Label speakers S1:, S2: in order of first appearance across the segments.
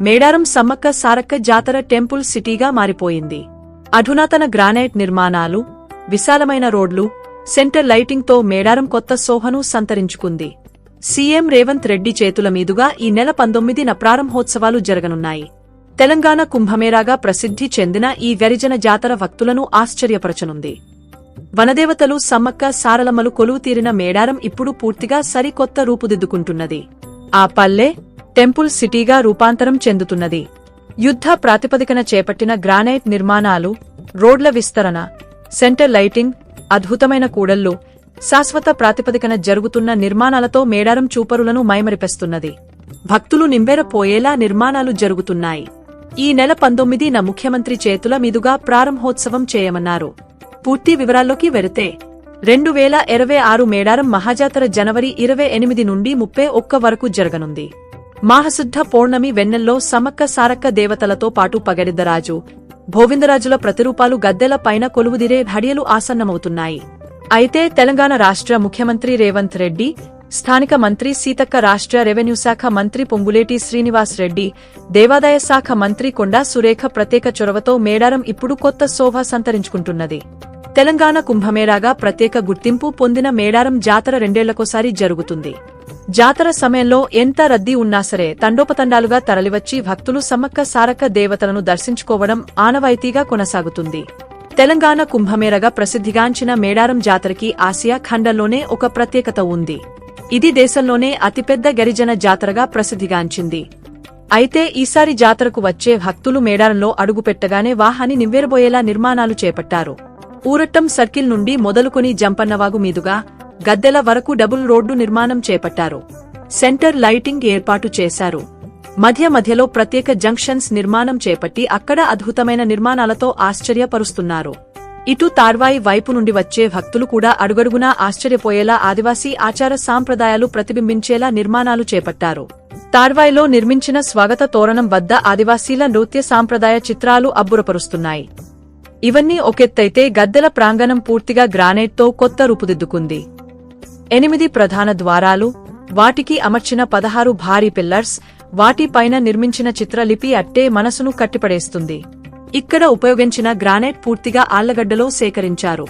S1: మేడారం సమ్మక్క సారక్క జాతర టెంపుల్ సిటీగా మారిపోయింది. అధునాతన గ్రానైట్ నిర్మాణాలు విశాలమైన రోడ్లు సెంటర్ లైటింగ్తో మేడారం కొత్త సోహను సంతరించుకుంది. సీఎం రేవంత్ రెడ్డి చేతుల మీదుగా ఈ నెల పంతొమ్మిదిన ప్రారంభోత్సవాలు జరగనున్నాయి. తెలంగాణ కుంభమేరాగా ప్రసిద్ధి చెందిన ఈ వెరిజన జాతర భక్తులను ఆశ్చర్యపరచనుంది. వనదేవతలు సమ్మక్క సారలమ్మలు కొలువు తీరిన మేడారం ఇప్పుడు పూర్తిగా సరికొత్త రూపుదిద్దుకుంటున్నది. ఆ పల్లె టెంపుల్ సిటీగా రూపాంతరం చెందుతున్నది. యుద్ధ ప్రాతిపదికన చేపట్టిన గ్రానైట్ నిర్మాణాలు రోడ్ల విస్తరణ సెంటర్ లైటింగ్ అద్భుతమైన కూడళ్ళు శాశ్వత ప్రాతిపదికన జరుగుతున్న నిర్మాణాలతో మేడారం చూపరులను మైమరిపెస్తున్నది. భక్తులు నింబెరపోయేలా నిర్మాణాలు జరుగుతున్నాయి. ఈ నెల పంతొమ్మిదిన ముఖ్యమంత్రి చేతుల మీదుగా ప్రారంభోత్సవం చేయమన్నారు. పూర్తి వివరాల్లోకి వెళితే రెండు వేల ఇరవై ఆరు మేడారం మహాజాతర జనవరి ఇరవై ఎనిమిది నుండి ముప్పై ఒక్క వరకు జరగనుంది. మాహశుద్ధ పౌర్ణమి వెన్నెల్లో సమక్క సారక్క దేవతలతో పాటు పగడిద్దరాజు భోవిందరాజుల ప్రతిరూపాలు గద్దెల పైన కొలువుదిరే ఘడియలు ఆసన్నమవుతున్నాయి. అయితే తెలంగాణ రాష్ట్ర ముఖ్యమంత్రి రేవంత్ రెడ్డి స్థానిక మంత్రి సీతక్క రాష్ట్ర రెవెన్యూ శాఖ మంత్రి పొంగులేటి శ్రీనివాస్ రెడ్డి దేవాదాయ శాఖ మంత్రి కొండా సురేఖ ప్రత్యేక చొరవతో మేడారం ఇప్పుడు కొత్త శోభ సంతరించుకుంటున్నది. తెలంగాణ కుంభమేళాగా ప్రత్యేక గుర్తింపు పొందిన మేడారం జాతర రెండేళ్ళకోసారి జరుగుతుంది. జాతర సమయంలో ఎంత రద్దీ ఉన్నా సరే తండోపతండాలుగా తరలివచ్చి భక్తులు సమ్మక్క సారక్క దేవతలను దర్శించుకోవడం ఆనవాయితీగా కొనసాగుతుంది. తెలంగాణ కుంభమేరగా ప్రసిద్ధిగాంచిన మేడారం జాతరకి ఆసియా ఖండంలోనే ఒక ప్రత్యేకత ఉంది. ఇది దేశంలోనే అతిపెద్ద గిరిజన జాతరగా ప్రసిద్ధిగాంచింది. అయితే ఈసారి జాతరకు వచ్చే భక్తులు మేడారంలో అడుగుపెట్టగానే వాహాని నివ్వెరబోయేలా నిర్మాణాలు చేపట్టారు. ఊరట్టం సర్కిల్ నుండి మొదలుకొని జంపన్నవాగు మీదుగా గద్దెల వరకు డబుల్ రోడ్డు నిర్మాణం చేపట్టారు. సెంటర్ లైటింగ్ ఏర్పాటు చేశారు. మధ్య మధ్యలో ప్రత్యేక జంక్షన్స్ నిర్మాణం చేపట్టి అక్కడ అద్భుతమైన నిర్మాణాలతో ఆశ్చర్యపరుస్తున్నారు. ఇటు తార్వాయి వైపు నుండి వచ్చే భక్తులు కూడా అడుగడుగునా ఆశ్చర్యపోయేలా ఆదివాసీ ఆచార సాంప్రదాయాలు ప్రతిబింబించేలా నిర్మాణాలు చేపట్టారు. తార్వాయిలో నిర్మించిన స్వాగత తోరణం వద్ద ఆదివాసీల నృత్య సాంప్రదాయ చిత్రాలు అబ్బురపరుస్తున్నాయి. ఇవన్నీ ఒకెత్తైతే గద్దెల ప్రాంగణం పూర్తిగా గ్రానైట్తో కొత్త రూపుదిద్దుకుంది. ఎనిమిది ప్రధాన ద్వారాలు వాటికి అమర్చిన పదహారు భారీ పిల్లర్స్ వాటిపైన నిర్మించిన చిత్రలిపి అట్టే మనసును కట్టిపడేస్తుంది. ఇక్కడ ఉపయోగించిన గ్రానైట్ పూర్తిగా ఆళ్ళగడ్డలో సేకరించారు.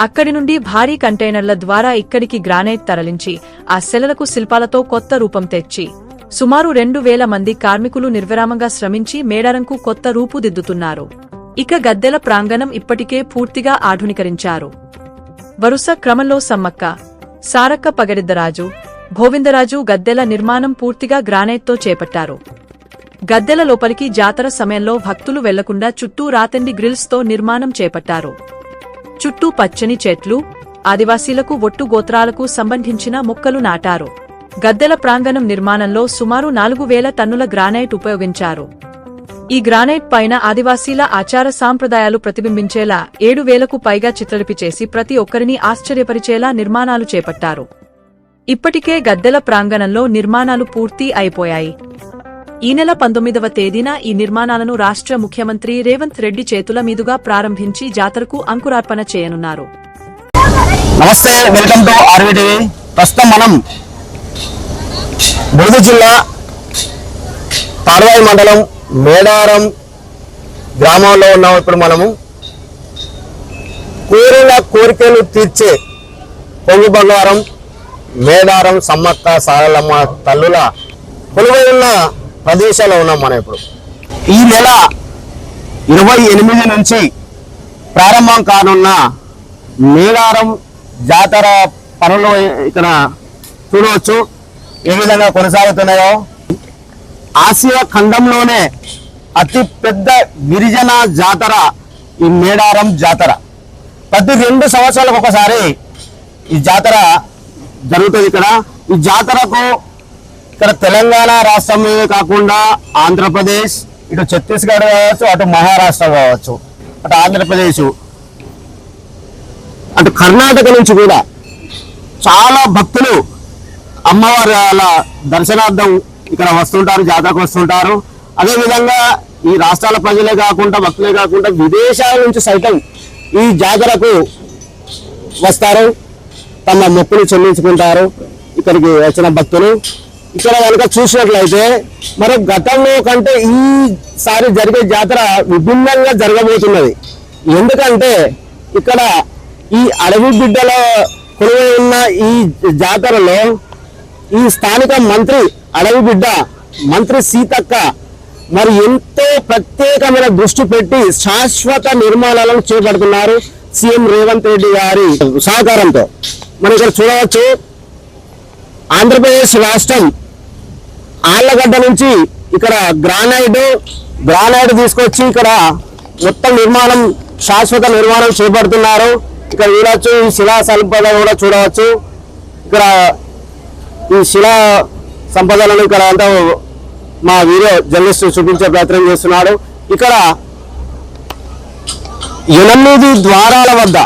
S1: అక్కడి నుండి భారీ కంటైనర్ల ద్వారా ఇక్కడికి గ్రానైట్ తరలించి ఆ శిలలకు శిల్పాలతో కొత్త రూపం తెచ్చి సుమారు రెండు వేల మంది కార్మికులు నిర్విరామంగా శ్రమించి మేడారంకు కొత్త రూపు దిద్దుతున్నారు. ఇక గద్దెల ప్రాంగణం ఇప్పటికే పూర్తిగా ఆధునీకరించారు. వరుస క్రమంలో సమ్మక్క సారక్క పగడిద్దరాజు భోవిందరాజు గద్దెల నిర్మాణం పూర్తిగా గ్రానైట్తో చేపట్టారు. గద్దెల లోపలికి జాతర సమయంలో భక్తులు వెళ్ళకుండా చుట్టూ రాతండి గ్రిల్స్తో నిర్మాణం చేపట్టారు. చుట్టూ పచ్చని చెట్లు ఆదివాసీలకు ఒట్టు గోత్రాలకు సంబంధించిన మొక్కలు నాటారు. గద్దెల ప్రాంగణం నిర్మాణంలో సుమారు నాలుగు వేల టన్నుల గ్రానైట్ ఉపయోగించారు. ఈ గ్రానైట్ పైన ఆదివాసీల ఆచార సాంప్రదాయాలు ప్రతిబింబించేలా ఏడు వేలకు పైగా చిత్రలిపి చేసి ప్రతి ఒక్కరిని ఆశ్చర్యపరిచేలా నిర్మాణాలు చేపట్టారు. ఇప్పటికే గద్దెల ప్రాంగణంలో నిర్మాణాలు పూర్తి అయిపోయాయి. ఈ నెల పంతొమ్మిదవ తేదీన ఈ నిర్మాణాలను రాష్ట్ర ముఖ్యమంత్రి రేవంత్ రెడ్డి చేతుల మీదుగా ప్రారంభించి జాతరకు అంకురార్పణ చేయనున్నారు.
S2: నమస్తే వెల్కమ్ టు ఆర్వీటీవీ ప్రస్తుతం మనం బురద జిల్లా తాడవాయి మండలం మేడారం గ్రామంలో ఉన్నాం ఇప్పుడు మనము. కోరిన కోరికలు తీర్చే పొంగు బంగారం మేడారం సమ్మక్క సారలమ్మ తల్లుల కొలువై ఉన్న ప్రదేశాల్లో ఉన్నాం మనం ఇప్పుడు. ఈ నెల ఇరవై ఎనిమిది నుంచి ప్రారంభం కానున్న మేడారం జాతర పనులు ఇక్కడ చూడవచ్చు. ఏ విధంగా కొనసాగుతున్నాయో ఆసియా ఖండంలోనే అతి పెద్ద గిరిజన జాతర ఈ మేడారం జాతర. ప్రతి రెండు సంవత్సరాలకు ఒకసారి ఈ జాతర జరుగుతుంది ఇక్కడ. ఈ జాతరకు ఇక్కడ తెలంగాణ రాష్ట్రమే కాకుండా ఆంధ్రప్రదేశ్ ఇటు ఛత్తీస్గఢ్ కావచ్చు అటు మహారాష్ట్ర కావచ్చు అటు ఆంధ్రప్రదేశ్ అటు కర్ణాటక నుంచి కూడా చాలా భక్తులు అమ్మవారి వాళ్ళ దర్శనార్థం ఇక్కడ వస్తుంటారు జాతరకు వస్తుంటారు. అదేవిధంగా ఈ రాష్ట్రాల ప్రజలే కాకుండా భక్తులే కాకుండా విదేశాల నుంచి సైతం ఈ జాతరకు వస్తారు. తమ మొక్కులు చెల్లించుకుంటారు. ఇక్కడికి వచ్చిన భక్తులు. ఇక్కడ కనుక చూసినట్లయితే మరి గతంలో కంటే ఈసారి జరిగే జాతర విభిన్నంగా జరగబోతున్నది. ఎందుకంటే ఇక్కడ ఈ అడవి బిడ్డల కొలువై ఉన్న ఈ జాతరలో ఈ స్థానిక మంత్రి అడవి బిడ్డ మంత్రి సీతక్క మరి ఎంతో ప్రత్యేకమైన దృష్టి పెట్టి శాశ్వత నిర్మాణాలను చేపడుతున్నారు సీఎం రేవంత్ రెడ్డి గారి సహకారంతో. మనం ఇక్కడ చూడవచ్చు ఆంధ్రప్రదేశ్ రాష్ట్రం ఆళ్ళగడ్డ నుంచి ఇక్కడ గ్రానైడ్ గ్రానైడ్ తీసుకొచ్చి ఇక్కడ మొత్తం నిర్మాణం శాశ్వత నిర్మాణం చేపడుతున్నారు. ఇక్కడ చూడవచ్చు ఈ శిలా సంపద కూడా చూడవచ్చు. ఇక్కడ ఈ శిలా సంపదలను ఇక్కడ అంతా మా వీడియో జర్నలిస్ట్ చూపించే ప్రయత్నం చేస్తున్నాడు. ఇక్కడ ఎనిమిది ద్వారాల వద్ద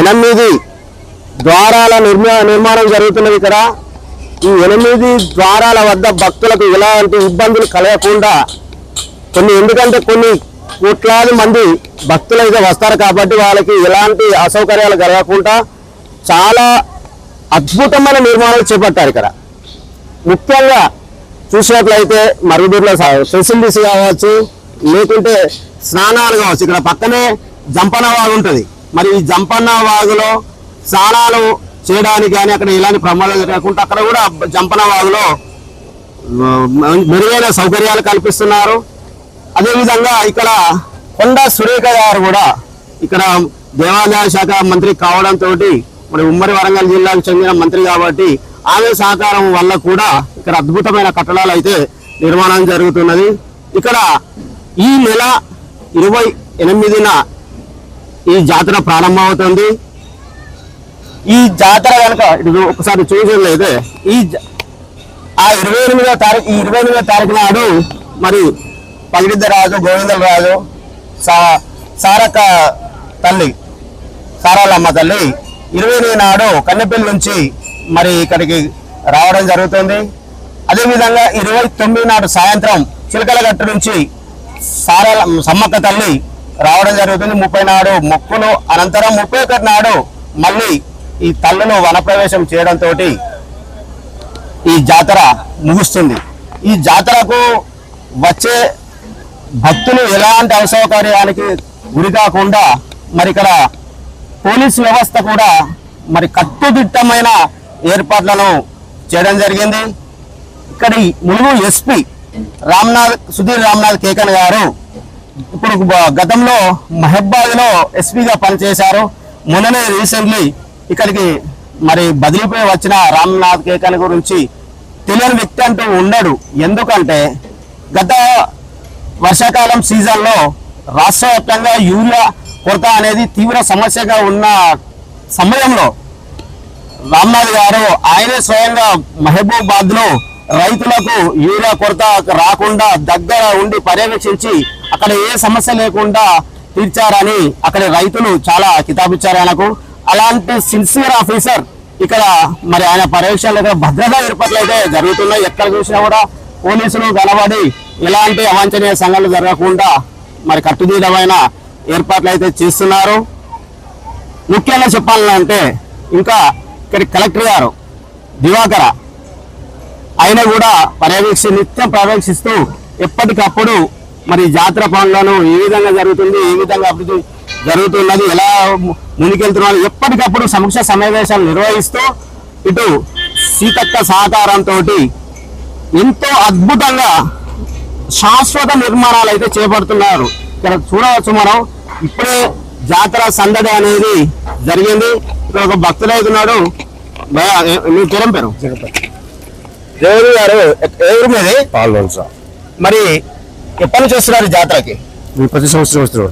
S2: ఎనిమిది ద్వారాల నిర్మా నిర్మాణం జరుగుతున్నది ఇక్కడ. ఈ ఎనిమిది ద్వారాల వద్ద భక్తులకు ఎలాంటి ఇబ్బందులు కలగకుండా కొన్ని ఎందుకంటే కొన్ని కోట్లాది మంది భక్తులు అయితే వస్తారు కాబట్టి వాళ్ళకి ఎలాంటి అసౌకర్యాలు కలగకుండా చాలా అద్భుతమైన నిర్మాణాలు చేపట్టారు ఇక్కడ. ముఖ్యంగా చూసినట్లయితే మరుగుదూరులో ఫెసిలిటీస్ కావచ్చు లేకుంటే స్నానాలు కావచ్చు. ఇక్కడ పక్కనే జంపన వాగు ఉంటుంది. మరి ఈ జంపన్న వాగులో స్నానాలు చేయడానికి కానీ అక్కడ ఎలాంటి ప్రమాదాలు జరగకుండా అక్కడ కూడా జంపన వాగులో మెరుగైన సౌకర్యాలు కల్పిస్తున్నారు. అదేవిధంగా ఇక్కడ కొండ సురేఖ గారు కూడా ఇక్కడ దేవాదాయ శాఖ మంత్రి కావడంతో మరి ఉమ్మడి వరంగల్ జిల్లాకు చెందిన మంత్రి కాబట్టి ఆమె సహకారం వల్ల కూడా ఇక్కడ అద్భుతమైన కట్టడాలు అయితే నిర్మాణం జరుగుతున్నది. ఇక్కడ ఈ నెల ఇరవై ఎనిమిదిన ఈ జాతర ప్రారంభమవుతుంది. ఈ జాతర కనుక ఇది ఒకసారి చూసినట్లయితే ఈ ఆ ఇరవై ఎనిమిదో తారీఖు ఈ ఇరవై ఎనిమిదో తారీఖు నాడు మరి పగిడిద్ద రాజు గోవిందల రాజు సా సారక్క తల్లి సారాలమ్మ తల్లి ఇరవై నాడు కన్నెపల్లి నుంచి మరి ఇక్కడికి రావడం జరుగుతుంది. అదేవిధంగా ఇరవై తొమ్మిది నాడు సాయంత్రం చిలకలగట్టు నుంచి సారల సమ్మక్క తల్లి రావడం జరుగుతుంది. ముప్పై నాడు మొక్కులు అనంతరం ముప్పై ఒకటి నాడు మళ్ళీ ఈ తల్లును వనప్రవేశం చేయడంతో ఈ జాతర ముగుస్తుంది. ఈ జాతరకు వచ్చే భక్తులు ఎలాంటి అసౌకర్యానికి గురి కాకుండా మరి ఇక్కడ పోలీస్ వ్యవస్థ కూడా మరి కట్టుదిట్టమైన ఏర్పాట్లను చేయడం జరిగింది. ఇక్కడి ములుగు ఎస్పీ రామ్నాథ్ సుధీర్ రామ్నాథ్ కేకన్ గారు ఇప్పుడు గతంలో మహబ్బాద్లో ఎస్పీగా పనిచేశారు. మొన్ననే రీసెంట్లీ ఇక్కడికి మరి బదిలీపై వచ్చిన రామ్నాథ్ కేకన్ గురించి తెలియని వ్యక్తి అంటూ ఉండడు. ఎందుకంటే గత వర్షాకాలం సీజన్లో రాష్ట్ర వ్యాప్తంగా యూరియా కొరత అనేది తీవ్ర సమస్యగా ఉన్న సమయంలో రామ్నాథ్ గారు ఆయనే స్వయంగా మహబూబాద్లో రైతులకు యూరియా కొరత రాకుండా దగ్గర ఉండి పర్యవేక్షించి అక్కడ ఏ సమస్య లేకుండా తీర్చారని అక్కడ రైతులు చాలా కితాబిచ్చారు ఆయనకు. అలాంటి సిన్సియర్ ఆఫీసర్ ఇక్కడ మరి ఆయన పర్యవేక్షణలో భద్రత భద్రతా ఏర్పాట్లు అయితే జరుగుతున్నాయి. ఎక్కడ చూసినా కూడా పోలీసులు కనబడి ఎలాంటి అవాంఛనీయ సంఘటనలు జరగకుండా మరి కట్టుదీడమైన ఏర్పాట్లు అయితే చేస్తున్నారు. ముఖ్యంగా చెప్పాలంటే ఇంకా ఇక్కడ కలెక్టర్ గారు దివాకర ఆయన కూడా పర్యవేక్షి నిత్యం పర్యవేక్షిస్తూ ఎప్పటికప్పుడు మరి జాతర పనులను ఏ విధంగా జరుగుతుంది ఏ విధంగా అభివృద్ధి జరుగుతున్నది ఎలా ముందుకెళ్తున్నారు ఎప్పటికప్పుడు సమీక్ష సమావేశాలు నిర్వహిస్తూ ఇటు సీతక్క సహకారంతో ఎంతో అద్భుతంగా శాశ్వత నిర్మాణాలు అయితే చేపడుతున్నారు. ఇక్కడ చూడవచ్చు మనం ఇప్పుడే జాతర సందడి అనేది జరిగింది. ఇక్కడ ఒక భక్తుడు అవుతున్నాడు మీ పేరేం పేరు? దేవుడు గారు ఎ- ఏ ఊరు మీది? మరి ఎప్పటి నుంచి వస్తున్నారు జాతరకి?
S3: మీ ప్రతి సంవత్సరం వస్తూ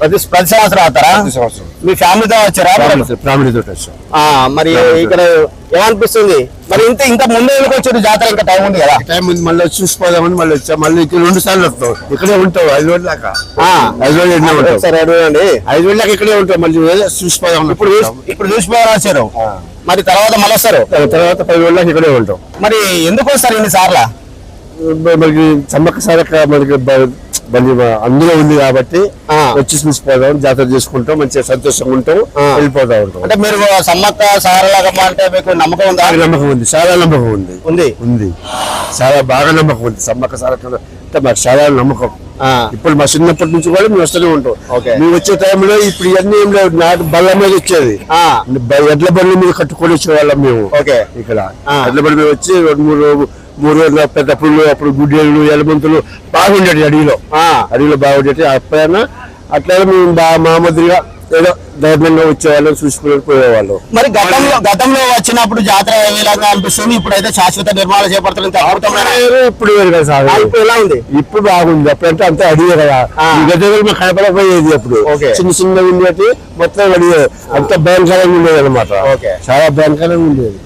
S2: ప్రతి ప్రతి సంవత్సరం అవుతారా?
S3: ప్రతి సంవత్సరం.
S2: మీ ఫ్యామిలీతో వచ్చారా?
S3: ఫ్యామిలీ తోటి వచ్చాం.
S2: ఆ, మరి ఇక్కడ ఏమనిపిస్తుంది? మరి ఇంత ఇంత ముందే వచ్చారు జాతర? ఇంకా టైం ఉంది కదా.
S3: టైం ఉంది మళ్ళీ వచ్చి చూసిపోదామని మళ్ళీ వచ్చా. మళ్ళీ ఇక్కడ రెండు సార్లు వస్తాం ఇక్కడే ఉంటావు ఐదు రోజుల దాకా. ఐదు ఎన్నో ఉంటావు?
S2: అడగండి
S3: ఐదు రోజుల దాకా ఇక్కడే ఉంటాం మళ్ళీ చూసిపోదాం
S2: ఇప్పుడు చూసి- ఇప్పుడు చూసిపోయారు వచ్చారు
S3: ఆ.
S2: మరి తర్వాత మళ్ళీ వస్తారు?
S3: తర్వాత పది రోజుల దాకా ఇక్కడే ఉంటాం.
S2: మరి ఎందుకు వస్తారు ఇన్ని సార్లు?
S3: మనకి సమ్మక్క సారక్క మనకి బ- మళ్ళీ మా- అందులో ఉంది కాబట్టి. వచ్చి చూసిపోదాం జాతర చేసుకుంటాం మంచిగా సంతోషంగా ఉంటాం. వెళ్ళిపోతా ఉంటాం
S2: అంటే మీరు సమ్మక్క సారలగమ్మ అంటే మీకు నమ్మకం ఉందా
S3: నమ్మకం ఉంది చాలా నమ్మకం ఉంది
S2: ఉంది
S3: ఉంది చాలా బాగా నమ్మకం ఉంది సమ్మక్క సారక్క అంటే మాకు చాలా నమ్మకం. ఇప్పుడు మా చిన్నప్పటి నుంచి కూడా మేము వస్తూనే ఉంటాం
S2: ఓకే.
S3: మేము వచ్చే టైంలో ఇప్పుడు ఇవన్నీ ఏం లేవు నాటు బల్ల మీద వచ్చేది ఎడ్ల బండి మీద కట్టుకొని వచ్చేవాళ్ళం మేము
S2: ఓకే.
S3: ఇక్కడ. ఎడ్ల బండి మీద వచ్చి రెండు మూడు మూడు రోజుల పెద్ద పుల్లు అప్పుడు గుడ్డేళ్ళు ఎలమంతులు బాగుండేది అడవిలో.
S2: ఆ.
S3: అడవిలో బాగుండేది అప్పుడైనా అట్లా మేము బాగా మామూలుగా ఏదో ధైర్యంగా వచ్చేవాళ్ళం చూసుకుని పోయేవాళ్ళం.
S2: మరి గతంలో గతంలో వచ్చినప్పుడు జాతర అనిపిస్తుంది? ఇప్పుడైతే శాశ్వత నిర్మాణం చేపడుతుంది అద్భుతమైన
S3: వేరే ఇప్పుడు వేరు కదా సార్
S2: ఆ, ఇప్పుడు ఎలా ఉంది?
S3: ఇప్పుడు బాగుంది. అప్పుడంటే అంతా అడిగే కదా. మాకు కనపడకపోయేది అప్పుడు. చిన్న చిన్న ఉండేది మొత్తం అడిగే. అంత భయంకరంగా ఉండేది అనమాట
S2: ఓకే.
S3: చాలా భయంకరంగా ఉండేది.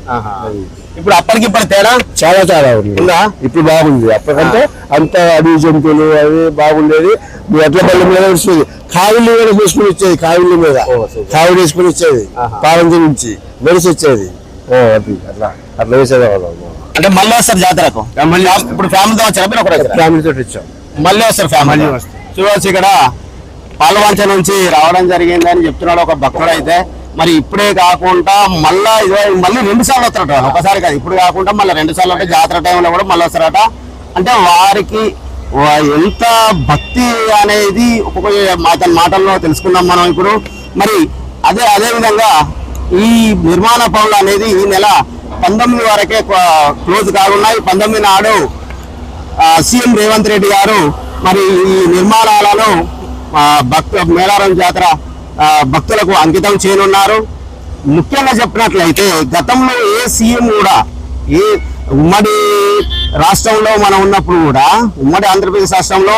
S2: ఇప్పుడు అప్పటికి ఇప్పుడు తేడా?
S3: చాలా చాలా ఉంది? ఇప్పుడు బాగుంది. అప్పటికంటే అంత అడవి జంతువులు అవి బాగుండేది. మీ ఎడ్ల బల్ల మీద వచ్చేది కావిళ్ళు మీద వేసుకుని వచ్చేది కావిళ్ళ మీద. కావిడి వేసుకుని వచ్చేది. పావంతి నుంచి మెరిసి వచ్చేది. అట్లా అట్లా వేసేది
S2: అంటే మళ్ళీ వస్తారు జాతరకు ఇప్పుడు ఫ్యామిలీతో వచ్చారా? మీరు వచ్చారా?
S3: ఫ్యామిలీతో వచ్చాం.
S2: మళ్ళీ వస్తారు ఫ్యామిలీ. చూడవచ్చు ఇక్కడ. పాల్వంచ నుంచి రావడం జరిగింది అని చెప్తున్నాడు ఒక భక్తుడు అయితే మరి ఇప్పుడే కాకుండా మళ్ళా మళ్ళీ రెండు సార్లు వస్తారట ఒకసారి కాదు ఇప్పుడు కాకుండా మళ్ళీ రెండు సార్లు అంటే జాతర టైంలో కూడా మళ్ళీ వస్తారట. అంటే వారికి ఎంత భక్తి అనేది ఒక్కొక్క అతని మాటల్లో తెలుసుకున్నాం మనం ఇప్పుడు. మరి అదే అదే విధంగా ఈ నిర్మాణ పనులు అనేది ఈ నెల పంతొమ్మిది వరకే క్లోజ్ కానున్నాయి. పంతొమ్మిది నాడు సీఎం రేవంత్ రెడ్డి గారు మరి ఈ నిర్మాణాలలో భక్త మేళారం జాతర భక్తులకు అంకితం చేయనున్నారు. ముఖ్యంగా చెప్పినట్లయితే గతంలో ఏ సీఎం కూడా ఏ ఉమ్మడి రాష్ట్రంలో మనం ఉన్నప్పుడు కూడా ఉమ్మడి ఆంధ్రప్రదేశ్ రాష్ట్రంలో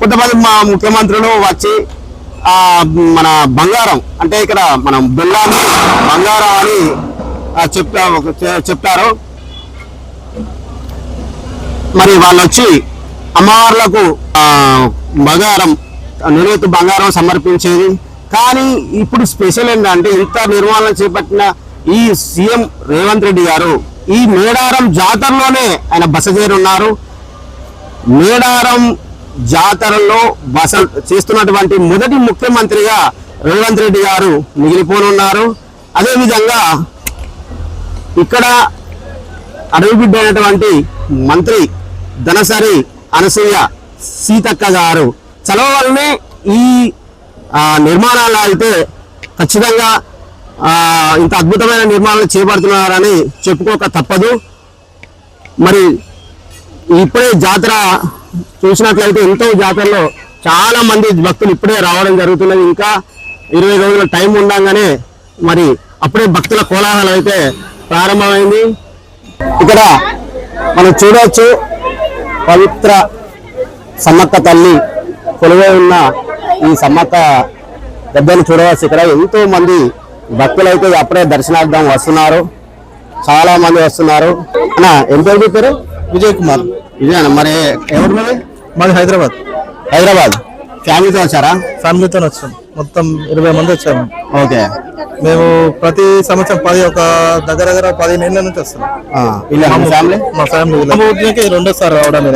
S2: కొంతమంది మా ముఖ్యమంత్రులు వచ్చి ఆ మన బంగారం అంటే ఇక్కడ మనం బెల్లాన్ని బంగారం అని చెప్తా చె- చెప్తారు మరి వాళ్ళు వచ్చి అమ్మవార్లకు బంగారం నిలువెత్తు బంగారం సమర్పించేది. కానీ ఇప్పుడు స్పెషల్ ఏంటంటే ఇంత నిర్మాణం చేపట్టిన ఈ సీఎం రేవంత్ రెడ్డి గారు ఈ మేడారం జాతరలోనే ఆయన బస చేరున్నారు. మేడారం జాతరలో బస చేస్తున్నటువంటి మొదటి ముఖ్యమంత్రిగా రేవంత్ రెడ్డి గారు మిగిలిపోనున్నారు. అదేవిధంగా ఇక్కడ అడవిబిడ్డైనటువంటి అయినటువంటి మంత్రి ధనసరి అనసూయ సీతక్క గారు చలవ వల్లనే ఈ నిర్మాణాలు అయితే ఖచ్చితంగా ఇంత అద్భుతమైన నిర్మాణాలు చేపడుతున్నారని చెప్పుకోక తప్పదు. మరి ఇప్పుడే జాతర చూసినట్లయితే ఎంతో జాతరలో చాలా మంది భక్తులు ఇప్పుడే రావడం జరుగుతున్నది. ఇంకా ఇరవై రోజుల టైం ఉండగానే మరి అప్పుడే భక్తుల కోలాహలం అయితే ప్రారంభమైంది. ఇక్కడ మనం చూడవచ్చు పవిత్ర సమ్మక్క తల్లి కొలువై ఉన్న ఈ సమ్మక్క దెబ్బను చూడవచ్చు ఇక్కడ ఎంతో మంది భక్తులైతే అప్పుడే దర్శనార్థం వస్తున్నారు. చాలా మంది వస్తున్నారు. అన్న ఏం పేరు మీ విజయ్ కుమార్. విజయ్ మరి ఎవరు మీది
S4: మాది హైదరాబాద్.
S2: హైదరాబాద్. ఫ్యామిలీతో వచ్చారా?
S4: ఫ్యామిలీతో వచ్చాం. మొత్తం ఇరవై మంది వచ్చాము.
S2: ఓకే.
S4: మేము ప్రతి సంవత్సరం పది ఒక దగ్గర దగ్గర పదిహేను ఏళ్ళ నుంచి వస్తున్నాం.
S2: వీళ్ళ ఫ్యామిలీ?
S4: మా ఫ్యామిలీ రెండోసారి రావడం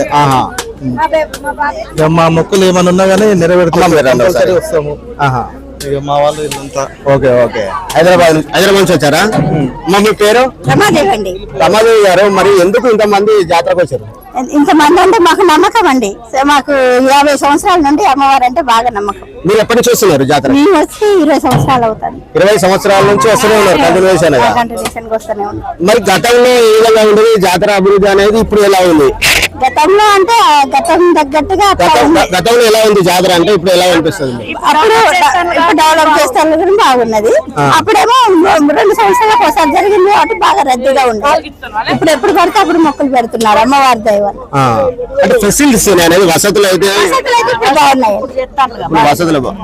S4: ఇక మా మొక్కులు ఏమైనా ఉన్నా కానీ నెరవేరుతాం
S2: అమ్మ మీరు రెండోసారి.
S4: కంపల్సరీ వస్తాము.
S2: ఆహా.
S4: ఇక మా వాళ్ళు ఇదంతా
S2: ఓకే ఓకే. హైదరాబాద్ నుంచి- హైదరాబాద్ నుంచి వచ్చారా? మీ పేరు?
S5: రమాదేవి అండి.
S2: రమాదేవి గారు మరి ఎందుకు ఇంతమంది జాతరకు వచ్చారు?
S5: ఇంతమంది అంటే మాకు నమ్మకం అండి. మాకు యాభై సంవత్సరాల నుండి అమ్మవారు అంటే బాగా నమ్మకం.
S2: మీరు ఎప్పటి నుంచి వస్తున్నారు జాతర?
S5: మేము వచ్చి ఇరవై సంవత్సరాలు అవుతుంది
S2: ఇరవై సంవత్సరాల నుంచి వస్తూనే ఉన్నారు కంటిన్యూషన్గా?
S5: కంటిన్యూషన్ వస్తూనే ఉన్నాం
S2: మరి గతంలో ఏ విధంగా ఉండేది? జాతర అభివృద్ధి అనేది ఇప్పుడు ఎలా ఉంది?
S5: గతంలో అంటే గతం తగ్గట్టుగా.
S2: గతంలో ఎలా ఉంది జాతర అంటే ఇప్పుడు ఎలా అనిపిస్తుంది?
S5: అప్పుడు ఇప్పుడు డెవలప్ చేస్తారు కూడా బాగున్నది. అప్పుడేమో రెండు సంవత్సరాలకు ఒకసారి జరిగింది కాబట్టి బాగా రద్దీగా ఉంది. ఇప్పుడు ఎప్పుడు పడితే అప్పుడు మొక్కులు పెడుతున్నారు అమ్మవారి దైవం
S2: ఆ, అంటే ఫెసిలిటీస్ అనేది వసతులు అయితే
S5: వసతులు
S2: బా-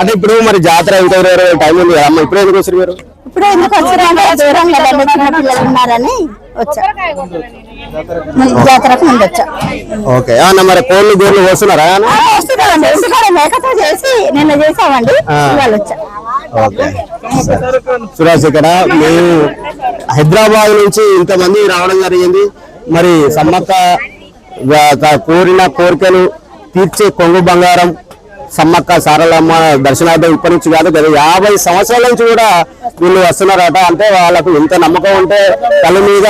S2: అంటే ఇప్పుడు మరి జాతర ఇంకా ఇరవై ఇరవై టైం ఉంది అమ్మ ఇప్పుడు ఎందుకు వచ్చారు మీరు?
S5: ఇప్పుడు ఎందుకు వచ్చారంటే దూరం కదండి చిన్న పిల్లలు ఉన్నారని వచ్చా. జాతరకు ముందు వచ్చా.
S2: ఓకే. అన్న మరి కోళ్ళు గోర్లు వస్తున్నారా
S5: మేకతో చేసి నిన్న చేసామండి. వచ్చా.
S2: ఓకే. సురేష్ ఇక్కడ మేము హైదరాబాద్ నుంచి ఇంతమంది రావడం జరిగింది. మరి సమ్మక్క కోరిన కోరికలు తీర్చే కొంగు బంగారం సమ్మక్క సారలమ్మ దర్శనార్థం ఇప్పటి నుంచి కాదు కదా యాభై సంవత్సరాల నుంచి కూడా వీళ్ళు వస్తున్నారట. అంటే వాళ్ళకు ఎంత నమ్మకం ఉంటే కళ్ళ మీద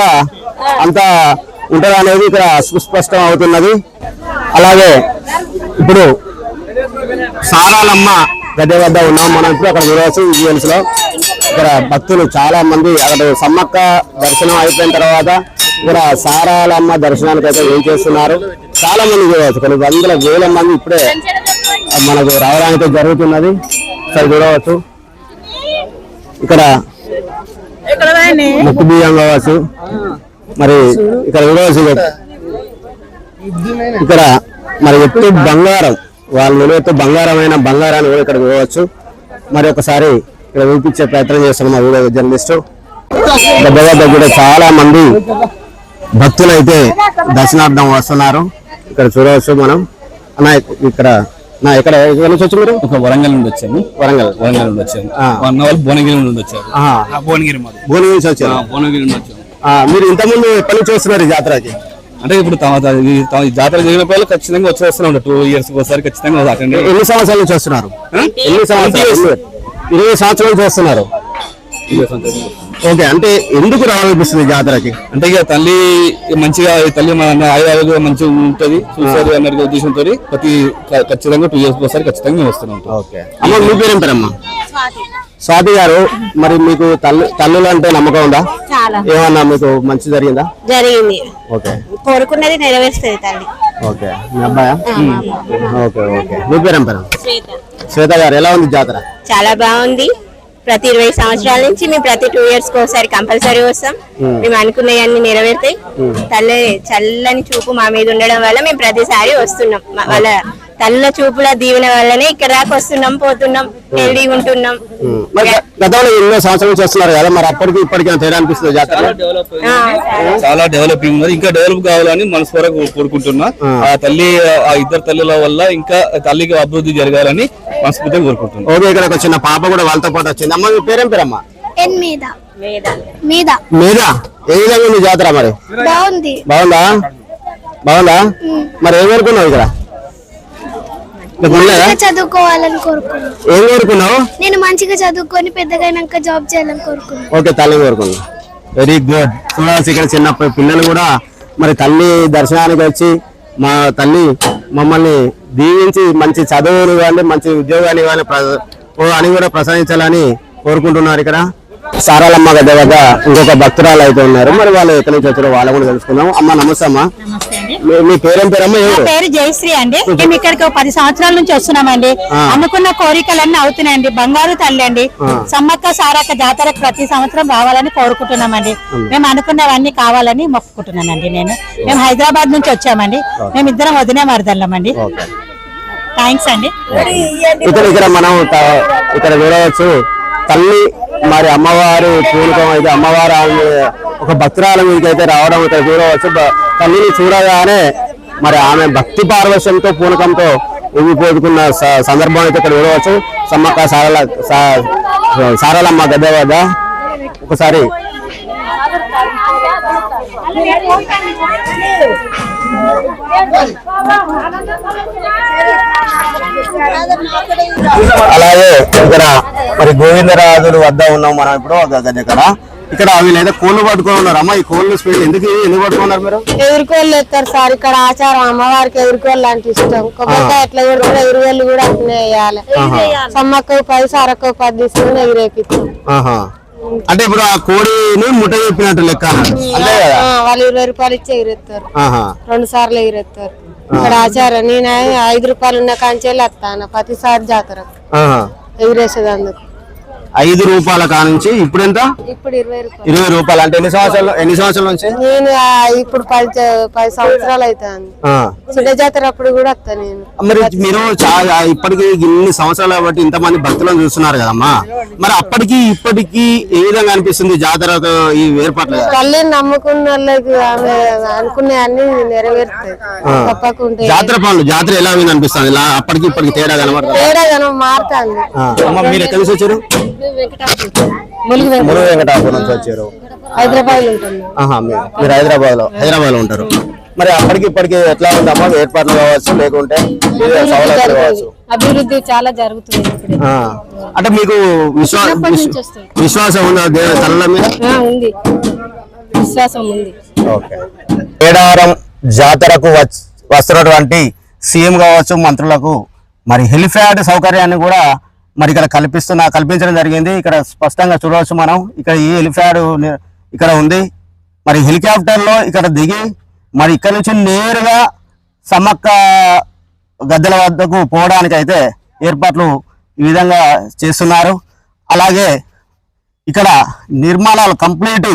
S2: అంత ఉంటది అనేది ఇక్కడ సుస్పష్టం అవుతున్నది. అలాగే ఇప్పుడు సారాలమ్మ గడ్డ వద్ద ఉన్నాం. మనం ఇప్పుడు అక్కడ చూడవచ్చు విజువల్స్లో. ఇక్కడ భక్తులు చాలా మంది అక్కడ సమ్మక్క దర్శనం అయిపోయిన తర్వాత ఇక్కడ సారాలమ్మ దర్శనానికి అయితే ఏం చేస్తున్నారు? చాలా మంది చూడవచ్చు. కొన్ని వందల వేల మంది ఇప్పుడే మనకు రావడానికి జరుగుతున్నది. ఇక్కడ చూడవచ్చు. ఇక్కడ ముక్కు బియ్యం కావచ్చు. మరి ఇక్కడ చూడవచ్చు ఇక్కడ మరి ఎత్తు బంగారం. వాళ్ళ నిలవెత్తు బంగారమైన బంగారాన్ని కూడా ఇక్కడ చూడవచ్చు. మరి ఒకసారి ఇక్కడ చూపించే ప్రయత్నం చేస్తున్నాం మా వీడియో జర్నలిస్టు. వద్ద కూడా చాలా మంది భక్తులు అయితే దర్శనార్థం వస్తున్నారు. ఇక్కడ చూడవచ్చు మనం. అన్న ఇక్కడ ఇక్కడ ఎక్కడ నుంచి వచ్చి మీరు?
S6: ఒక వరంగల్ నుండి వచ్చాము
S2: వరంగల్.
S6: వరంగల్ నుండి వచ్చాము
S2: ఆ.
S6: అన్న వాళ్ళు భువనగిరి నుండి వచ్చారు. భువనగిరి మాది.
S2: భువన నుంచి వచ్చారు.
S6: ఆ, భువనగిరి నుండి వచ్చాము
S2: ఆ, మీరు ఇంతకుముందు ఎప్పటి నుంచి వస్తున్నారు ఈ జాతరకి?
S6: అంటే ఇప్పుడు జాతర జరిగిన వాళ్ళు ఖచ్చితంగా వచ్చి వస్తున్నాం టూ ఇయర్స్ ఒకసారి ఖచ్చితంగా అటెండ్
S2: ఎన్ని సంవత్సరాల నుంచి వస్తున్నారు? ఎన్ని సంవత్సరాలు? ఇరవై సంవత్సరాల నుంచి వస్తున్నారు. ఓకే అంటే ఎందుకు రావాలనిపిస్తుంది జాతరకి?
S6: అంటే ఇక తల్లి మంచిగా తల్లి మన ఆయుధాలు మంచిగా ఉంటది చూసారు అన్నట్టు ఉద్దేశంతో ప్రతి ఖచ్చితంగా టూ ఇయర్స్ ఒకసారి ఖచ్చితంగా మేము వస్తున్నాం
S2: ఓకే. అమ్మ మీ పేరు ఏం పేరమ్మా? స్వాతి. గారు మరి మీకు తల్లి తల్లులు అంటే నమ్మకం ఉందా?
S5: చాలా.
S2: ఏమన్నా మీకు మంచి జరిగిందా?
S5: జరిగింది.
S2: ఓకే.
S5: కోరుకున్నది నెరవేరుస్తుంది తల్లి.
S2: ఓకే. మీ అబ్బాయా ఓకే ఓకే. మీ పేరు శ్వేత గారు ఎలా ఉంది జాతర?
S5: చాలా బాగుంది. ప్రతి ఇరవై సంవత్సరాల నుంచి మేము ప్రతి టూ ఇయర్స్కి ఒకసారి కంపల్సరీ వస్తాం. మేము అనుకున్నవన్నీ నెరవేరుతాయి. తల్లి చల్లని చూపు మా మీద ఉండడం వల్ల మేము ప్రతిసారి వస్తున్నాం. వాళ్ళ తల్ల చూపుల దీవెన వల్లనే ఇక్కడ దాకా వస్తున్నాం పోతున్నాం ఉంటున్నాం.
S2: మరి గ- గతంలో ఎన్నో సంవత్సరాల నుంచి వస్తున్నారు కదా మరి అప్పటికి ఇప్పటికి ఏమైనా తేడా అనిపిస్తుంది జాతర
S5: ఆ,
S6: చాలా డెవలపింగ్ ఉంది ఇంకా డెవలప్ కావాలని మనస్ఫూర్తిగా కోరుకుంటున్నా. ఆ తల్లి ఆ ఇద్దరు తల్లుల వల్ల ఇంకా తల్లికి అభివృద్ధి జరగాలని మనస్ఫూర్తిగా
S2: ఓకే ఇక్కడ ఒక చిన్న పాప కూడా వాళ్ళతో పాటు వచ్చింది. అమ్మ మీ పేరేం పేరమ్మా?
S7: ఎన్ మీద. మీద.
S2: మీద. ఏ విధంగా ఉంది జాతర మరి?
S7: బాగుంది.
S2: బాగుందా? బాగుందా? మరి ఏం కోరుకున్నావు ఇక్కడ?
S7: చదువుకోవాలని కోరుకున్నాను.
S2: ఏం కోరుకున్నావు?
S7: నేను మంచిగా చదువుకొని పెద్దగైనాక జాబ్ చేయాలని కోరుకున్నాను.
S2: ఓకే తల్లి కోరుకున్నావు వెరీ గుడ్ చూడాల్సి ఇక్కడ చిన్న పిల్లలు కూడా మరి తల్లి దర్శనానికి వచ్చి మా తల్లి మమ్మల్ని దీవించి మంచి చదువులు కానీ మంచి ఉద్యోగాలు కానీ ప్ర- అని కూడా ప్రసాదించాలని కోరుకుంటున్నారు ఇక్కడ. సారాలమ్మ గద్ద వద్ద ఇంకొక భక్తురాలు అయితే ఉన్నారు. మరి వాళ్ళు ఎక్కడి నుంచి వచ్చారో వాళ్ళు కూడా తెలుసుకుందాం. అమ్మ నమస్తే అమ్మ. మీ- పేరేం పేరమ్మ?
S8: పేరు జయశ్రీ అండి. మేము ఇక్కడికి పది సంవత్సరాల నుంచి వస్తున్నామండి. అనుకున్న కోరికలన్నీ అవుతున్నాయండి. బంగారు తల్లి అండి. సమ్మక్క సారక్క జాతరకు ప్రతి సంవత్సరం రావాలని కోరుకుంటున్నామండి. మేము అనుకున్నవన్నీ కావాలని మొక్కుకుంటున్నానండి నేను. మేము హైదరాబాద్ నుంచి వచ్చామండి. మేము ఇద్దరం వదిలే మరదళ్ళమండి థ్యాంక్స్ అండి.
S2: ఇక్కడ ఇక్కడ మనం ఇక్కడ చూడవచ్చు. తల్లి మరి అమ్మవారి పూనకం అయితే అమ్మవారు ఆమె ఒక భక్తురాల మీదకి అయితే రావడం ఇక్కడ చూడవచ్చు బ- తల్లిని చూడగానే మరి ఆమె భక్తి పార్వశ్యంతో పూనకంతో ఊగిపోతుకున్న స- సందర్భం అయితే ఇక్కడ చూడవచ్చు. సమ్మక్క సారల సా- సారలమ్మ గద్దె వద్ద ఒకసారి అలాగే ఇక్కడ మరి గోవిందరాజులు వద్ద ఉన్నాం మనం ఇప్పుడు ఇక్కడ ఇక్కడ వీళ్ళైతే కోళ్ళు పట్టుకొని ఉన్నారు. అమ్మ ఈ కోళ్ళు స్పీడ్ ఎందుకు ఎందుకు పట్టుకున్నారు మీరు?
S5: ఎదుర్కోళ్ళు ఎత్తారు సార్. ఇక్కడ ఆచారం అమ్మవారికి ఎదుర్కోళ్ళు అంటే ఇష్టం. కొబ్బరికాయ ఎట్లా కొడుతున్నా ఎరువేళ్ళు కూడా అట్లనే వేయాలి. సమ్మక్క పది సారక్క పది తీసుకుని ఎగిరేపిస్తాం.
S2: అంటే ఇప్పుడు ఆ కోడిని ముట్ట చెప్పినట్టు లెక్క. అంతే కదా?
S5: వాళ్ళు ఇరవై రూపాయలు ఇచ్చి ఎగిరెత్తారు.
S2: ఆహా.
S5: రెండు సార్లు ఎగిరెత్తారు. ఇక్కడ ఆచారం నేను ఐదు రూపాయలు ఉన్న కాంచెల్లి వస్తాను ప్రతిసారి జాతర.
S2: ఆహా.
S5: ఎగిరేసేది అందుకు.
S2: ఐదు రూపాయల కానుంచి ఇప్పుడు ఎంత
S5: ఇప్పుడు ఇరవై రూపాయలు.
S2: అంటే ఎన్ని సంవత్సరాలు ఎన్ని సంవత్సరాల నుంచి?
S5: నేను ఇప్పుడు పది సంవత్సరాలు అవుతాను. చిన్న జాతర అప్పుడు కూడా వస్తా నేను.
S2: మరి మీరు ఇప్పటికి ఇన్ని సంవత్సరాలు కాబట్టి ఇంతమంది భక్తులను చూస్తున్నారు కదమ్మా. మరి అప్పటికి ఇప్పటికి ఏ విధంగా అనిపిస్తుంది జాతర ఈ ఏర్పాట్లు?
S5: తల్లిని నమ్ముకున్న వాళ్ళకి ఆమె అనుకునే అన్ని నెరవేరుతాయి.
S2: జాతర పనులు జాతర ఎలా అనిపిస్తుంది? ఇలా అప్పటికి ఇప్పటికి తేడా కనబడుతుంది?
S5: తేడా జనం మారుతుంది.
S2: మీరు ఎక్కడి నుంచి వచ్చారు? ములుగు వెంకటాపురం నుంచి వచ్చారు.
S7: హైదరాబాద్
S2: మీరు హైదరాబాద్లో హైదరాబాద్లో ఉంటారు. మరి అప్పటికి ఇప్పటికి ఎట్లా ఉందమ్మా? ఏర్పాట్లు కావచ్చు లేకుంటే ఏదో సౌలభ్యాలు కావచ్చు.
S7: అభివృద్ధి చాలా జరుగుతుంది
S2: అంటే మీకు విశ్వా విశ్వ- విశ్వాసం ఉందా? దేవ తల్ల మీద?
S7: ఉంది. విశ్వాసం ఉంది.
S2: ఏడారం జాతరకు వస్తున్నటువంటి సీఎం కావచ్చు మంత్రులకు మరి హెలిప్యాడ్ సౌకర్యాన్ని కూడా మరి ఇక్కడ కల్పిస్తున్న కల్పించడం జరిగింది. ఇక్కడ స్పష్టంగా చూడవచ్చు మనం. ఇక్కడ ఈ హెలిప్యాడ్ ఇక్కడ ఉంది. మరి హెలికాప్టర్లో ఇక్కడ దిగి మరి ఇక్కడ నుంచి నేరుగా సమ్మక్క గద్దెల వద్దకు పోవడానికి అయితే ఏర్పాట్లు ఈ విధంగా చేస్తున్నారు. అలాగే ఇక్కడ నిర్మాణాలు కంప్లీట్.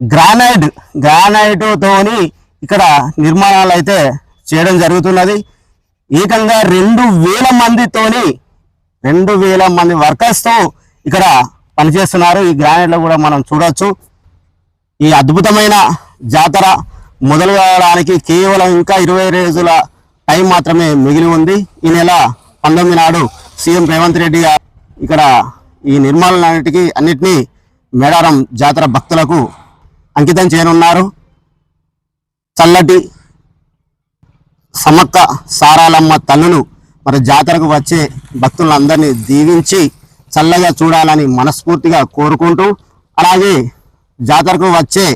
S2: గ్రానైట్ గ్రానైట్తోని ఇక్కడ నిర్మాణాలు అయితే చేయడం జరుగుతున్నది. ఏకంగా రెండు వేల మందితోని రెండు వేల మంది వర్కర్స్తో ఇక్కడ పనిచేస్తున్నారు. ఈ గ్రానైట్లో కూడా మనం చూడొచ్చు. ఈ అద్భుతమైన జాతర మొదలు కావడానికి కేవలం ఇంకా ఇరవై రోజుల టైం మాత్రమే మిగిలి ఉంది. ఈ నెల పంతొమ్మిది నాడు సీఎం రేవంత్ రెడ్డి గారు ఇక్కడ ఈ నిర్మాణాలన్నిటికీ అన్నిటినీ మేడారం జాతర భక్తులకు అంకితం చేయనున్నారు. చల్లటి సమ్మక్క సారాలమ్మ తల్లులు మరి జాతరకు వచ్చే భక్తులందరినీ దీవించి చల్లగా చూడాలని మనస్ఫూర్తిగా కోరుకుంటూ అలాగే జాతరకు వచ్చే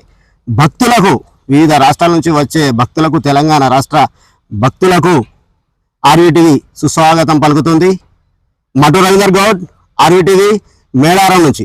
S2: భక్తులకు వివిధ రాష్ట్రాల నుంచి వచ్చే భక్తులకు తెలంగాణ రాష్ట్ర భక్తులకు ఆర్యూటీవీ సుస్వాగతం పలుకుతుంది. మటు రవీందర్ గౌడ్ ఆర్యూటీవీ మేడారం నుంచి.